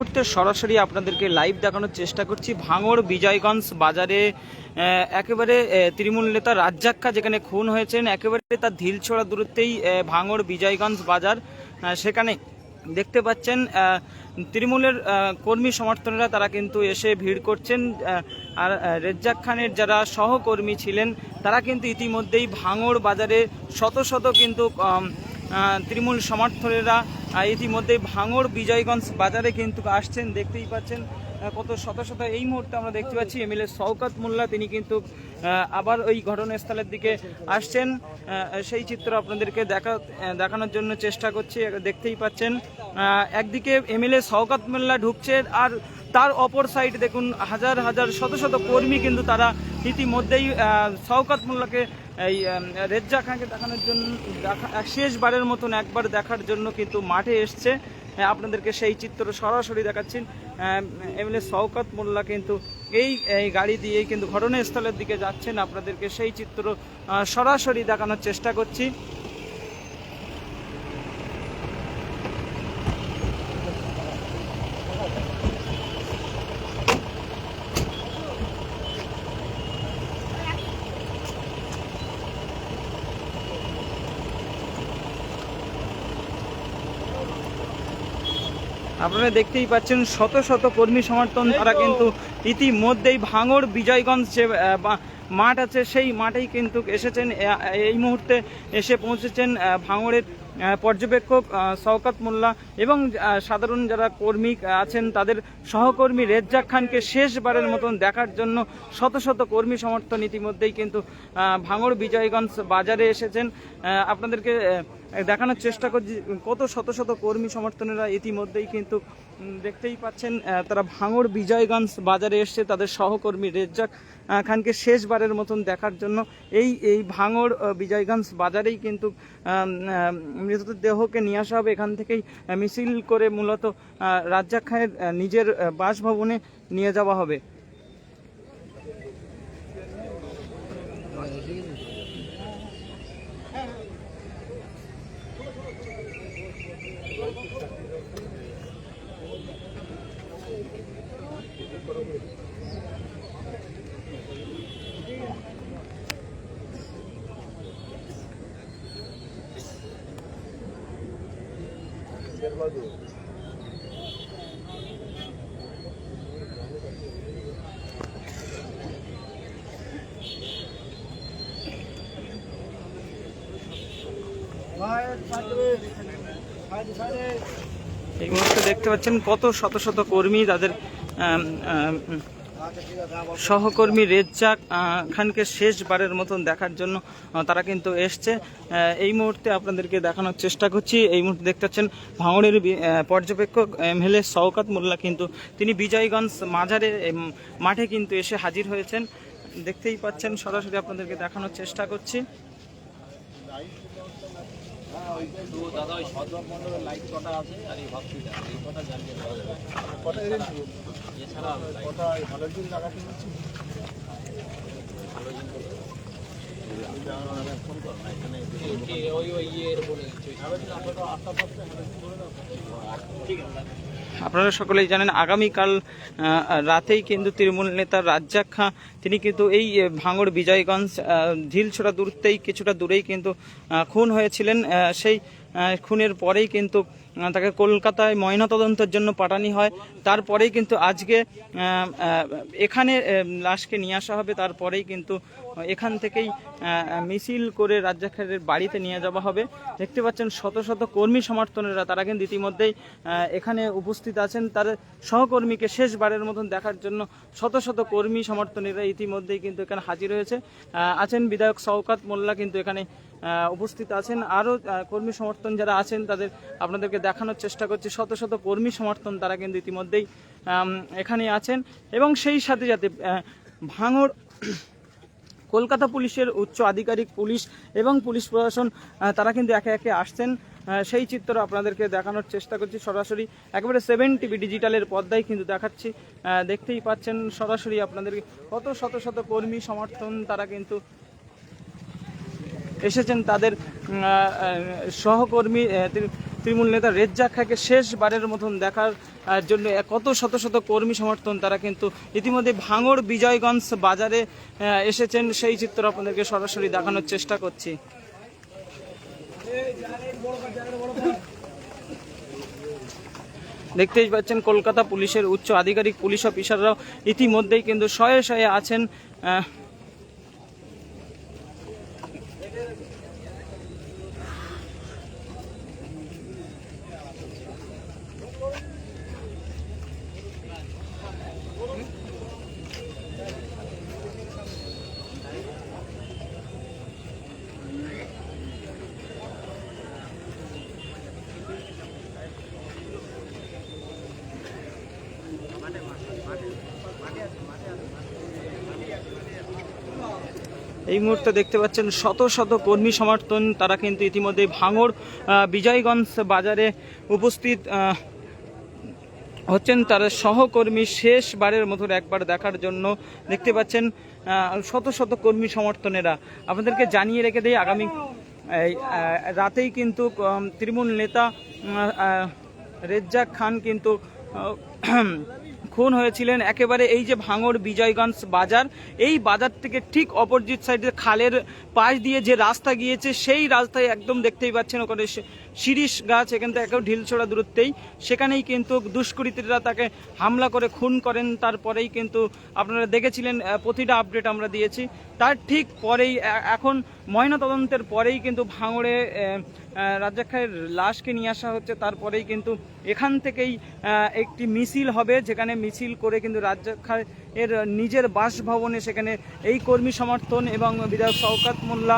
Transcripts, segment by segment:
মুহূর্তে সরাসরি আপনাদেরকে লাইভ দেখানোর চেষ্টা করছি। ভাঙড় বিজয়গঞ্জ বাজারে একেবারে তৃণমূল নেতা রাজ্জাক্কা যেখানে খুন হয়েছেন, একেবারে তার ঢিলছোড়া দূরত্বেই ভাঙড় বিজয়গঞ্জ বাজার সেখানে দেখতে পাচ্ছেন তৃণমূলের কর্মী সমর্থনেরা তারা কিন্তু এসে ভিড় করছেন আর রেজ্জাক খানের যারা সহকর্মী ছিলেন, তারা কিন্তু ইতিমধ্যেই ভাঙড় বাজারে শত শত কিন্তু তৃণমূল সমর্থনেরা আহ, ইতিমধ্যেই ভাঙড় বিজয়গঞ্জ বাজারে কিন্তু আসছেন দেখতেই পাচ্ছেন কত শত শত এই মুহূর্তে আমরা দেখতে পাচ্ছি এমএলএ শওকত মোল্লা তিনি কিন্তু আবার ওই ঘটনাস্থলের দিকে আসছেন। সেই চিত্র আপনাদেরকে দেখা দেখানোর জন্য চেষ্টা করছি দেখতেই পাচ্ছেন। একদিকে এমএলএ শওকত মোল্লা ঢুকছে আর তার অপর সাইড দেখুন হাজার হাজার শত শত কর্মী কিন্তু তারা ইতিমধ্যেই শওকত মোল্লাকে এই রেজ্জা খানকে দেখানোর জন্য দেখা শেষবারের মতন একবার দেখার জন্য কিন্তু মাঠে এসছে। হ্যাঁ, আপনাদেরকে সেই চিত্র সরাসরি দেখাচ্ছেন এমএলএ শওকত মোল্লা কিন্তু এই এই গাড়ি দিয়েই কিন্তু ঘটনাস্থলের দিকে যাচ্ছেন। আপনাদেরকে সেই চিত্র সরাসরি দেখানোর চেষ্টা করছি। আপনারা দেখতেই পাচ্ছেন শত শত কর্মী সমর্থন তারা কিন্তু ইতিমধ্যেই ভাঙড় বিজয়গঞ্জ যে বা- মাঠ আছে সেই মাঠেই কিন্তু এসেছেন। এই মুহূর্তে এসে পৌঁছেছেন ভাঙড়ের পর্যবেক্ষক শওকত মোল্লা এবং সাধারণ যারা কর্মী আছেন তাদের সহকর্মী রেজ্জাক খানকে শেষবারের মতন দেখার জন্য শত শত কর্মী সমর্থন ইতিমধ্যেই কিন্তু ভাঙড় বিজয়গঞ্জ বাজারে এসেছেন। আপনাদেরকে দেখানোর চেষ্টা করছি, কত শত শত কর্মী সমর্থনেরা ইতিমধ্যেই কিন্তু দেখতেই পাচ্ছেন তারা ভাঙড় বিজয়গঞ্জ বাজারে এসছে, তাদের সহকর্মী রেজ্জাক খানকে শেষবারের মতন দেখার জন্য। এই এই ভাঙড় বিজয়গঞ্জ বাজারেই কিন্তু মৃতদেহকে নিয়ে আসা হবে। এখান থেকেই মিছিল করে মূলত রাজ্জাক খানের নিজের বাসভবনে নিয়ে যাওয়া হবে। এই মুহূর্তে দেখতে পাচ্ছেন কত শত শত কর্মী তাদের সহকর্মী রেজ্জাক খানকে শেষবারের মতন দেখার জন্য তারা কিন্তু এসছে। এই মুহূর্তে আপনাদেরকে দেখানোর চেষ্টা করছি। এই মুহূর্তে দেখতে পাচ্ছেন ভাঙড়ের পর্যবেক্ষক এমএলএ শওকাত মোল্লা কিন্তু, তিনি বিজয়গঞ্জ মাঝারে মাঠে কিন্তু এসে হাজির হয়েছেন। দেখতেই পাচ্ছেন, সরাসরি আপনাদেরকে দেখানোর চেষ্টা করছি। তো দাদা ওই সদর মন্ডলের লাইট কটা আছে? আর এই হসপিটাল এই কটা জানিয়ে দেওয়া যাবে এছাড়া ভালো জিন বলতে? ফোন করো না, এখানে ওই ওই ইয়ের বলে দিচ্ছি, ঠিক আছে। আপনারা সকলেই জানেন আগামীকাল আহ, রাতেই কিন্তু তৃণমূল নেতা রাজ্জাক খাঁ তিনি কিন্তু এই ভাঙড় বিজয়গঞ্জ আহ, ঢিলছোড়া দূরত্বেই কিছুটা দূরেই কিন্তু খুন হয়েছিলেন সেই খুনের পরেই কিন্তু তাকে কলকাতায় ময়নাতদন্তের জন্য পাঠানি হয়। তারপরেই কিন্তু আজকে এখানে লাশকে নিয়ে আসা হবে। তারপরেই কিন্তু এখান থেকেই মিছিল করে রাজ্জাক বাড়িতে নিয়ে যাওয়া হবে। দেখতে পাচ্ছেন শত শত কর্মী সমর্থনেরা, তারা কিন্তু ইতিমধ্যেই এখানে উপস্থিত আছেন। তার সহকর্মীকে শেষবারের মতন দেখার জন্য শত শত কর্মী সমর্থনেরা ইতিমধ্যেই কিন্তু এখানে হাজির হয়েছে। আছেন বিধায়ক শওকাত মোল্লা কিন্তু এখানে উপস্থিত আছেন। আরও কর্মী সমর্থন যারা আছেন, তাদের আপনাদেরকে দেখানোর চেষ্টা করছি। শত শত কর্মী সমর্থন তারা কিন্তু ইতিমধ্যেই এখানে আছেন। এবং সেই সাথে সাথে ভাঙড় কলকাতা পুলিশের উচ্চ আধিকারিক পুলিশ এবং পুলিশ প্রশাসন তারা কিন্তু একে একে আসছেন। সেই চিত্র আপনাদেরকে দেখানোর চেষ্টা করছি। সরাসরি একেবারে সেভেন টিভি ডিজিটালের পর্দায় কিন্তু দেখাচ্ছি। দেখতেই পাচ্ছেন সরাসরি আপনাদেরকে কত শত শত কর্মী সমর্থন তারা কিন্তু এসেছেন তাদের সহকর্মী তৃণমূল নেতা রেজ্জাক খাকে শেষবারের মতন দেখার জন্য কত শত শত কর্মী সমর্থন, তারা কিন্তু ইতিমধ্যে ভাঙড় বিজয়গঞ্জ বাজারে এসেছেন। সেই চিত্র আপনাদেরকে সরাসরি দেখানোর চেষ্টা করছি। দেখতেই পাচ্ছেন, কলকাতা পুলিশের উচ্চ আধিকারিক, পুলিশ অফিসাররাও ইতিমধ্যেই কিন্তু শয়ে শয়ে আছেন এই মুহূর্তে দেখতে পাচ্ছেন শত শত কর্মী সমর্থন, তারা কিন্তু ইতিমধ্যে ভাঙড় বিজয়গঞ্জ বাজারে উপস্থিত হচ্ছেন তার সহকর্মী শেষবারের মতো একবার দেখার জন্য। দেখতে পাচ্ছেন শত শত কর্মী সমর্থনেরা। আপনাদেরকে জানিয়ে রেখে দেয় আগামী রাতেই কিন্তু তৃণমূল নেতা রেজ্জাক খান কিন্তু খুন হয়েছিলেন একেবারে এই যে ভাঙড় বিজয়গঞ্জ বাজার। এই বাজার থেকে ঠিক অপোজিট সাইডে খালের পাশ দিয়ে যে রাস্তা গিয়েছে, সেই রাস্তায় একদম দেখতেই পাচ্ছেন ওখানে শিরিষ গাছ, এখান থেকে একেও ঢিলছোড়া দূরত্বেই। সেখানেই কিন্তু দুষ্কৃতীরা তাকে হামলা করে খুন করেন। তারপরেই কিন্তু আপনারা দেখেছিলেন প্রতিটা আপডেট আমরা দিয়েছি। তার ঠিক পরেই এখন ময়নাতদন্তের পরেই কিন্তু ভাঙড়ে রাজ্জাক খায়ের লাশকে নিয়ে আসা হচ্ছে। তারপরেই কিন্তু এখান থেকেই একটি মিছিল হবে, যেখানে মিছিল করে কিন্তু রাজ্জাক এর নিজের বাসভবনে সেখানে এই কর্মী সমর্থন এবং বিধায়ক শওকাত মোল্লা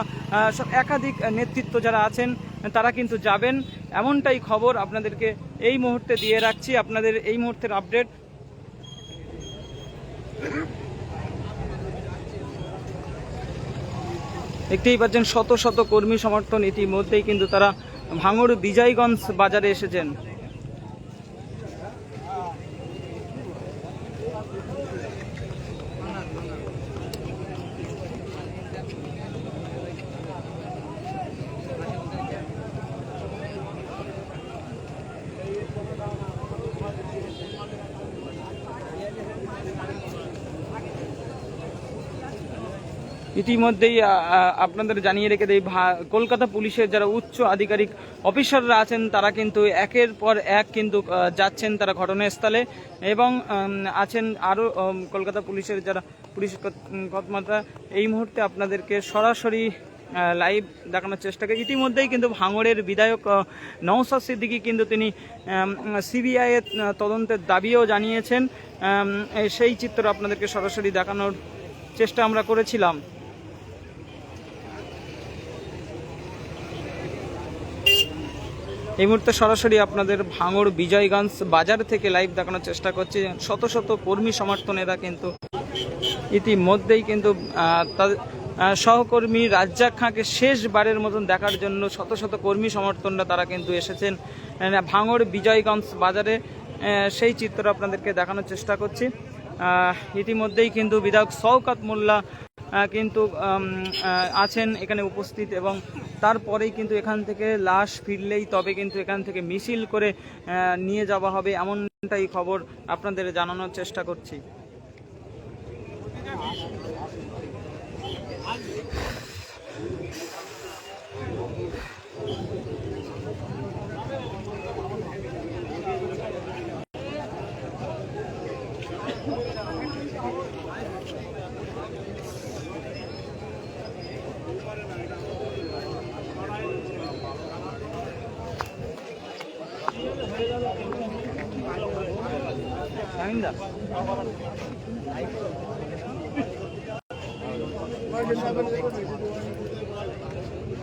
সব একাধিক নেতৃত্ব যারা আছেন তারা কিন্তু যাবেন। এমনটাই খবর আপনাদেরকে এই মুহূর্তে দিয়ে রাখছি। আপনাদের এই মুহূর্তের আপডেট দেখতেই পাচ্ছেন, শত শত কর্মী সমর্থন ইতিমধ্যেই কিন্তু তারা ভাঙড় বিজয়গঞ্জ বাজারে এসেছেন। ইতিমধ্যেই আপনাদের জানিয়ে রেখে দেই কলকাতা পুলিশের যারা উচ্চ আধিকারিক অফিসাররা আছেন তারা কিন্তু একের পর এক কিন্তু যাচ্ছেন তারা ঘটনাস্থলে এবং আছেন আরও কলকাতা পুলিশের যারা পুলিশ কর্মকর্তা এই মুহূর্তে আপনাদেরকে সরাসরি লাইভ দেখানোর চেষ্টা করি। ইতিমধ্যেই কিন্তু ভাঙড়ের বিধায়ক আহ, নওশাদ সিদ্দিকী কিন্তু তিনি সিবিআই এর তদন্তের দাবিও জানিয়েছেন। সেই চিত্র আপনাদেরকে সরাসরি দেখানোর চেষ্টা আমরা করেছিলাম। এই মুহূর্তে সরাসরি আপনাদের ভাঙড় বিজয়গঞ্জ বাজার থেকে লাইভ দেখানোর চেষ্টা করছি। শত শত কর্মী সমর্থনেরা কিন্তু ইতিমধ্যেই কিন্তু তাদের সহকর্মী রাজ্জাক খাঁকে শেষবারের মতন দেখার জন্য শত শত কর্মী সমর্থনরা তারা কিন্তু এসেছেন। ভাঙড় বিজয়গঞ্জ বাজারে সেই চিত্র আপনাদেরকে দেখানোর চেষ্টা করছি। ইতিমধ্যেই কিন্তু বিধায়ক শওকাত মোল্লা কিন্তু আছেন এখানে উপস্থিত এবং তারপরেই কিন্তু এখান থেকে লাশ ফিরলেই তবে কিন্তু এখান থেকে মিছিল করে নিয়ে যাওয়া হবে এমনটাই খবর আপনাদের জানানোর চেষ্টা করছি।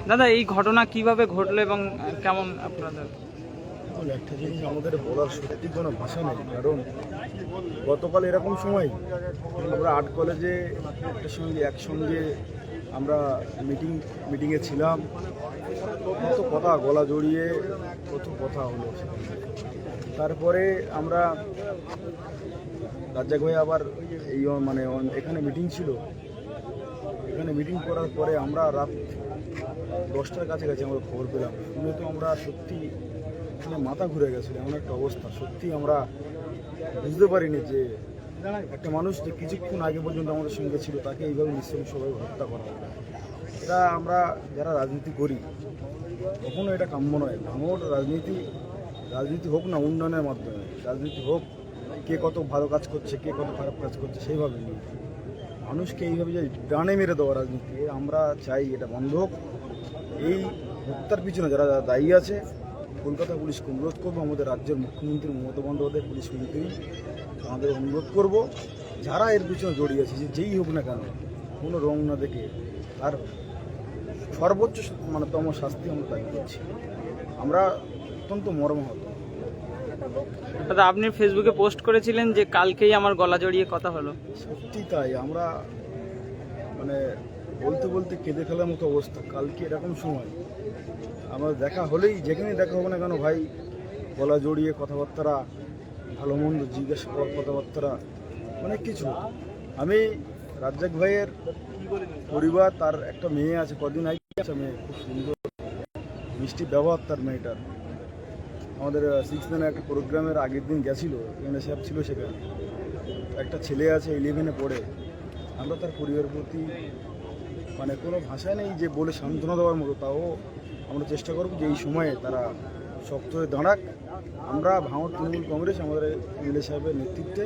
দাদা, এই ঘটনা কীভাবে ঘটলো এবং কেমন আপনাদের? একটা জিনিস আমাদের বলার সত্যি কোনো ভাষা নেই, কারণ গতকাল এরকম সময় আমরা আর্ট কলেজে একটা সঙ্গে, একসঙ্গে আমরা মিটিং, মিটিংয়ে ছিলাম। কত কথা, গলা জড়িয়ে কত কথা হলো। তারপরে আমরা রাজ্জাক ভাই আবার এই মানে এখানে মিটিং ছিল। এখানে মিটিং করার পরে আমরা রাত দশটার কাছাকাছি আমরা খবর পেলাম। শুনে তো আমরা সত্যি দেখলে মাথা ঘুরে গেছিল এমন একটা অবস্থা। সত্যি আমরা বুঝতে পারিনি যে একটা মানুষ যে কিছুক্ষণ আগে পর্যন্ত আমাদের সঙ্গে ছিল, তাকে এইভাবে সবাই হত্যা করা এটা আমরা যারা রাজনীতি করি, কখনো এটা কাম্য নয়। ভাঙর রাজনীতি রাজনীতি হোক না উন্নয়নের মাধ্যমে, রাজনীতি হোক, কে কত ভালো কাজ করছে, কে কত খারাপ কাজ করছে, সেইভাবে নিয়ে। মানুষকে এইভাবে যে ডানে মেরে দেওয়া রাজনীতি, আমরা চাই এটা বন্ধ হোক। এই হত্যার পিছনে যারা যারা দায়ী আছে, কলকাতা পুলিশকে অনুরোধ করব, আমাদের রাজ্যের মুখ্যমন্ত্রী মমতা বন্দ্যোপাধ্যায়, পুলিশ মন্ত্রী আমাদের অনুরোধ করব, যারা এর পিছনে জড়িয়ে আছে, যে যেই হোক না কেন, কোনো রং না দেখে, তার সর্বোচ্চ মানে তম শাস্তি আমরা দাবি করছি। আমরা অত্যন্ত মর্মাহত। দাদা আপনি ফেসবুকে পোস্ট করেছিলেন যে কালকেই আমার গলা জড়িয়ে কথা হলো। সত্যি তাই আমরা মানে বলতে বলতে কেঁদে ফেলার মতো অবস্থা কালকে এরকম সময়। আমার দেখা হলেই যেখানে দেখা হবে না কেন ভাই গলা জড়িয়ে কথাবার্তা ভালো মন্দ জিজ্ঞেস করার কথাবার্তা অনেক কিছু আমি রাজ্জাক ভাইয়ের পরিবার তার একটা মেয়ে আছে কদিন আগে আছে মেয়ে খুব সুন্দর মিষ্টি ব্যবহার তার মেয়েটার। আমাদের সিক্স ম্যানে একটা প্রোগ্রামের আগের দিন গেছিল সাহেব ছিল সেখানে। একটা ছেলে আছে ইলেভেনে পড়ে। আমরা তার পরিবারের প্রতি মানে কোনো ভাষা নেই যে বলে সান্ত্বনা দেওয়ার মতো, তাও আমরা চেষ্টা করব যে এই সময়ে তারা শক্ত হয়ে দাঁড়াক। আমরা ভাঙর তৃণমূল কংগ্রেস, আমাদের এমএলএ সাহেবের নেতৃত্বে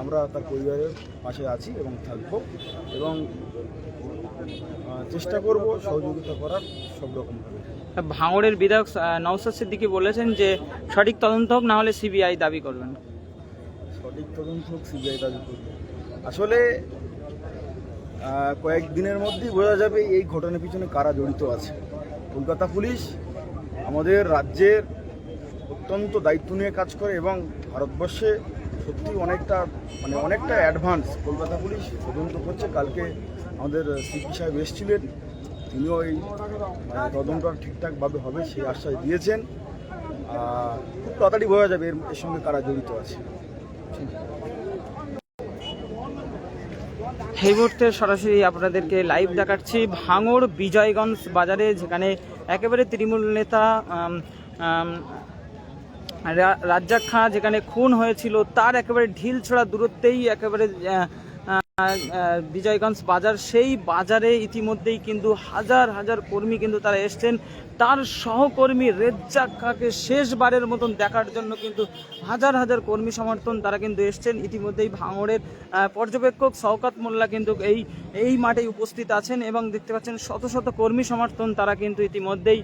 আমরা তার পরিবারের পাশে আছি এবং থাকব এবং চেষ্টা করব সহযোগিতা করার। সব রকমভাবে ভাঙড়ের বিধায়ক নওসাদ সিদ্দিকী বলেছেন যে সঠিক তদন্ত হোক না হলে সিবিআই দাবি করবেন। সঠিক তদন্ত হোক সিবিআই দাবি করবে। আসলে কয়েকদিনের মধ্যেই বোঝা যাবে এই ঘটনার পিছনে কারা জড়িত আছে। কলকাতা পুলিশ আমাদের রাজ্যের অত্যন্ত দায়িত্ব নিয়ে কাজ করে এবং ভারতবর্ষে সত্যি অনেকটা মানে অনেকটা অ্যাডভান্স কলকাতা পুলিশ তদন্ত করছে। কালকে আমাদের সিপি সাহেব এসেছিলেন। তিনিও এই মানে তদন্তটা ঠিকঠাকভাবে হবে সেই আশ্বাস দিয়েছেন। খুব তাড়াতাড়ি বোঝা যাবে এর সঙ্গে কারা জড়িত আছে। এই মুহূর্তে সরাসরি আপনাদেরকে লাইভ দেখাচ্ছি ভাঙড় বিজয়গঞ্জ বাজারে, যেখানে একেবারে তৃণমূল নেতা রাজ্জাক খাঁ যেখানে খুন হয়েছিল, তার একেবারে ঢিল ছোড়া দূরত্বেই একেবারে বিজয়গঞ্জ বাজার, সেই বাজারে ইতিমধ্যেই কিন্তু হাজার হাজার কর্মী কিন্তু তারা এসছেন। তার সহকর্মী রেজ্জাক খাঁকে শেষবারের মতন দেখার জন্য কিন্তু হাজার হাজার কর্মী সমর্থন তারা কিন্তু এসছেন। ইতিমধ্যেই ভাঙড়ের পর্যবেক্ষক শওকাত মোল্লা কিন্তু এই এই মাঠেই উপস্থিত আছেন এবং দেখতে পাচ্ছেন শত শত কর্মী সমর্থন তারা কিন্তু ইতিমধ্যেই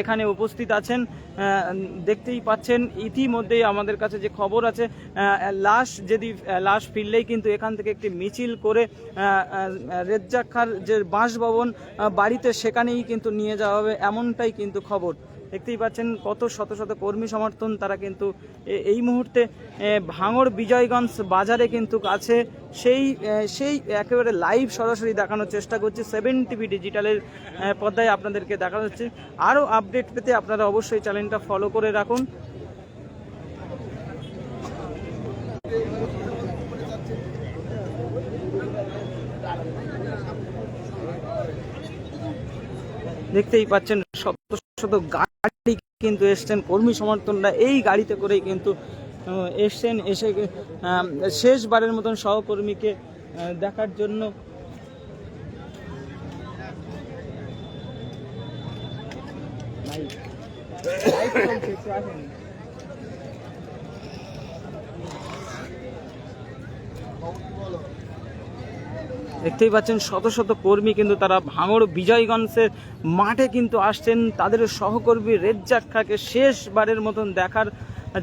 এখানে উপস্থিত আছেন। দেখতেই পাচ্ছেন ইতিমধ্যেই আমাদের কাছে যে খবর আছে লাশ যদি লাশ ফিরলেই কিন্তু এখান থেকে একটি মিছিল করে রেজ্জাক খার যে বাসভবন বাড়িতে সেখানেই কিন্তু নিয়ে যাওয়া হবে এমনটাই কিন্তু খবর। দেখতেই পাচ্ছেন কত শত শত কর্মী সমর্থন তারা কিন্তু এই মুহূর্তে ভাঙড় বিজয়গঞ্জ বাজারে কিন্তু আছে সেই সেই একেবারে লাইভ সরাসরি দেখানোর চেষ্টা করছি। সেভেন টিভি ডিজিটালের পর্দায় আপনাদেরকে দেখা যাচ্ছে আরও আপডেট পেতে আপনারা অবশ্যই চ্যানেলটা ফলো করে রাখুন। দেখতেই পাচ্ছেন, শত শত গাড়ি কিন্তু এসছেন, কর্মী সমর্থনরা এই গাড়িতে করেই কিন্তু এসছেন, এসে শেষবারের মতন সহকর্মীকে দেখার জন্য। দেখতেই পাচ্ছেন শত শত কর্মী কিন্তু তারা ভাঙড় বিজয়গঞ্জের মাঠে কিন্তু আসছেন। তাদের সহকর্মী রেজ্জাক খাকে শেষবারের মতন দেখার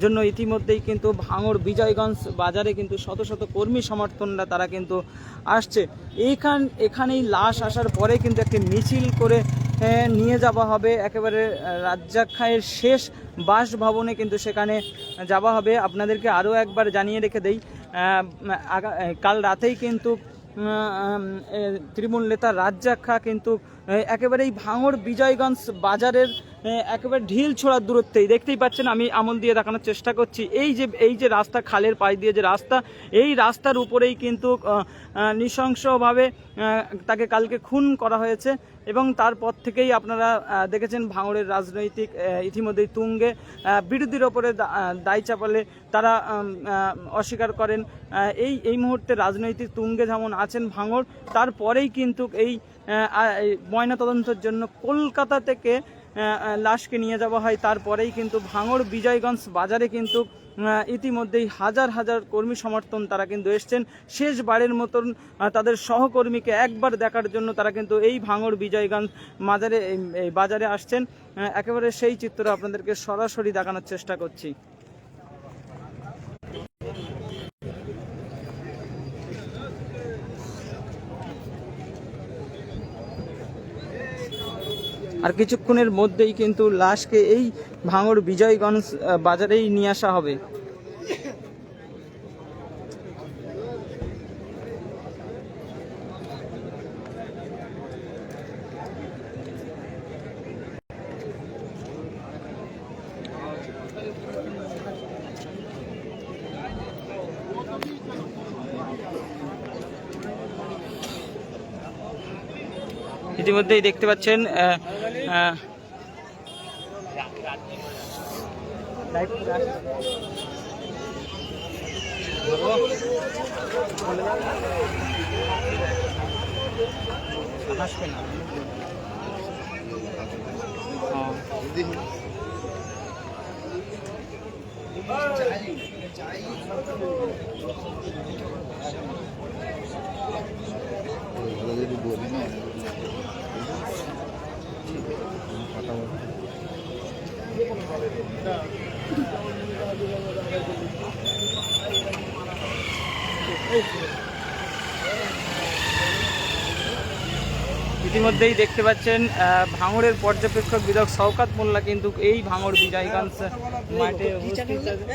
জন্য ইতিমধ্যেই কিন্তু ভাঙড় বিজয়গঞ্জ বাজারে কিন্তু শত শত কর্মী সমর্থনরা তারা কিন্তু আসছে। এইখান, এখানেই লাশ আসার পরে কিন্তু একটি মিছিল করে নিয়ে যাওয়া হবে। একেবারে রাজ্জাক খায়ের শেষ বাসভবনে কিন্তু সেখানে যাওয়া হবে। আপনাদেরকে আরও একবার জানিয়ে রেখে দেই কাল রাতেই কিন্তু তৃণমূল নেতা রাজ্জাক খা কিন্তু একেবারেই ভাঙড় বিজয়গঞ্জ বাজারের একেবারে ঢিল ছোড়ার দূরত্বেই। দেখতেই পাচ্ছেন, আমি আমল দিয়ে দেখানোর চেষ্টা করছি। এই যে এই যে রাস্তা, খালের পাশ দিয়ে যে রাস্তা, এই রাস্তার উপরেই কিন্তু নৃশংসভাবে তাকে কালকে খুন করা হয়েছে। এবং তারপর থেকেই আপনারা দেখেছেন ভাঙড়ের রাজনৈতিক ইতিমধ্যেই তুঙ্গে বিরোধীর ওপরে দায় চাপালে তারা অস্বীকার করেন। এই এই মুহূর্তে রাজনৈতিক তুঙ্গে যেমন আছেন ভাঙড় তারপরেই কিন্তু এই ময়নাতদন্তের জন্য কলকাতা থেকে লাশকে নিয়ে যাওয়া হয়। তারপরেই কিন্তু ভাঙড়, বিজয়গঞ্জ বাজারে কিন্তু ইতিমধ্যেই হাজার হাজার কর্মী সমর্থন তারা কিন্তু এসছেন। শেষবারের মতন তাদের সহকর্মীকে একবার দেখার জন্য তারা কিন্তু এই ভাঙড় বিজয়গঞ্জ মাজারে, এই- এই বাজারে আসছেন। একেবারে সেই চিত্র আপনাদেরকে সরাসরি দেখানোর চেষ্টা করছি। আর কিছুক্ষণের মধ্যেই কিন্তু লাশকে এই ভাঙড় বিজয়গঞ্জ বাজারেই নিয়ে আসা হবে। ইতিমধ্যেই দেখতে পাচ্ছেন আহ, আহ, হাসবে না ও। ইতিমধ্যেই দেখতে পাচ্ছেন ভাঙড়ের পর্যবেক্ষক বিধায়ক শওকাত মোল্লা কিন্তু এই ভাঙড় বিজয়গঞ্জ মাঠে উপস্থিত আছে।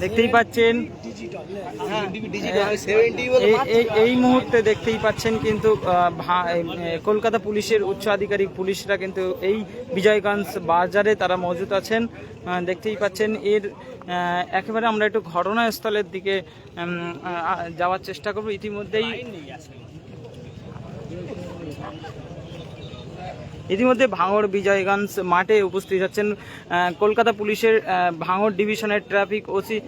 দেখতেই পাচ্ছেন। এই- মুহূর্তে দেখতেই পাচ্ছেন কিন্তু কলকাতা পুলিশের উচ্চ আধিকারিক পুলিশরা কিন্তু এই বিজয়গঞ্জ বাজারে তারা মজুদ আছেন। দেখতেই পাচ্ছেন এর একেবারে আমরা একটু ঘটনাস্থলের দিকে যাওয়ার চেষ্টা করব। ইতিমধ্যেই ইতিমধ্যে ভাঙড় বিজয়গঞ্জ মাঠে উপস্থিত আছেন কলকাতা পুলিশের ভাঙড় ডিভিশনের ট্রাফিক ওসি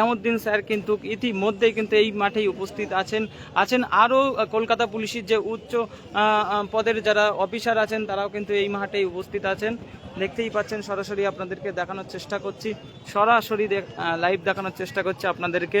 এমউদ্দিন স্যার কিন্তু ইতিমধ্যেই কিন্তু এই মাঠেই উপস্থিত আছেন। আছেন আরও কলকাতা পুলিশের যে উচ্চ পদের যারা অফিসার আছেন, তারাও কিন্তু এই মাঠেই উপস্থিত আছেন। দেখতেই পাচ্ছেন, সরাসরি আপনাদেরকে দেখানোর চেষ্টা করছি। সরাসরি লাইভ দেখানোর চেষ্টা করছি আপনাদেরকে।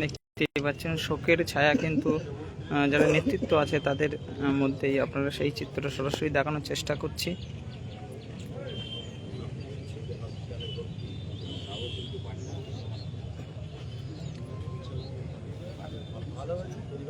দেখতেই পাচ্ছেন, শোকের ছায়া কিন্তু যারা নেতৃত্ব আছে তাদের মধ্যেই আপনারা সেই চিত্র সরাসরি দেখানোর চেষ্টা করছি।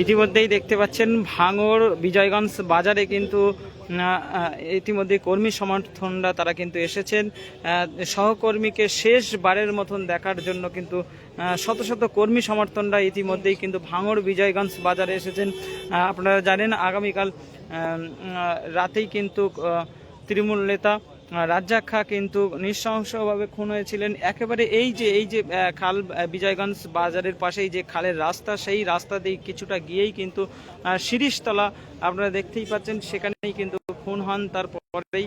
ইতিমধ্যেই দেখতে পাচ্ছেন ভাঙড় বিজয়গঞ্জ বাজারে কিন্তু ইতিমধ্যে কর্মী সমর্থনরা তারা কিন্তু এসেছেন। সহকর্মীকে শেষবারের মতন দেখার জন্য কিন্তু শত শত কর্মী সমর্থনরা ইতিমধ্যেই কিন্তু ভাঙড় বিজয়গঞ্জ বাজারে এসেছেন। আপনারা জানেন, আগামীকাল রাতেই কিন্তু তৃণমূল নেতা রাজ্জাক খা কিন্তু নৃশংসভাবে খুন হয়েছিলেন। একেবারে এই যে এই যে খাল বিজয়গঞ্জ বাজারের পাশেই যে খালের রাস্তা, সেই রাস্তা দিয়ে কিছুটা গিয়েই কিন্তু শিরিশতলা আপনারা দেখতেই পাচ্ছেন, সেখানেই কিন্তু খুন হন। তারপরেই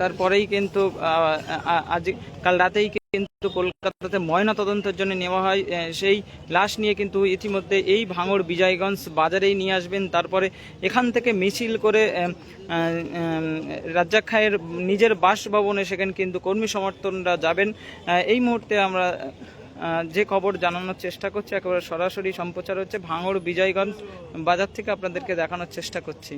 তারপরেই কিন্তু আজ, কাল রাতেই কিন্তু কলকাতাতে ময়না তদন্তের জন্য নেওয়া হয়। সেই লাশ নিয়ে কিন্তু ইতিমধ্যে এই ভাঙড় বিজয়গঞ্জ বাজারেই নিয়ে আসবেন। তারপরে এখান থেকে মিছিল করে রাজ্জাক খায়ের নিজের বাসভবনে সেখানে কিন্তু কর্মী সমর্থনরা যাবেন। এই মুহূর্তে আমরা যে খবর জানানোর চেষ্টা করছি, একেবারে সরাসরি সম্প্রচার হচ্ছে ভাঙড় বিজয়গঞ্জ বাজার থেকে আপনাদেরকে দেখানোর চেষ্টা করছি।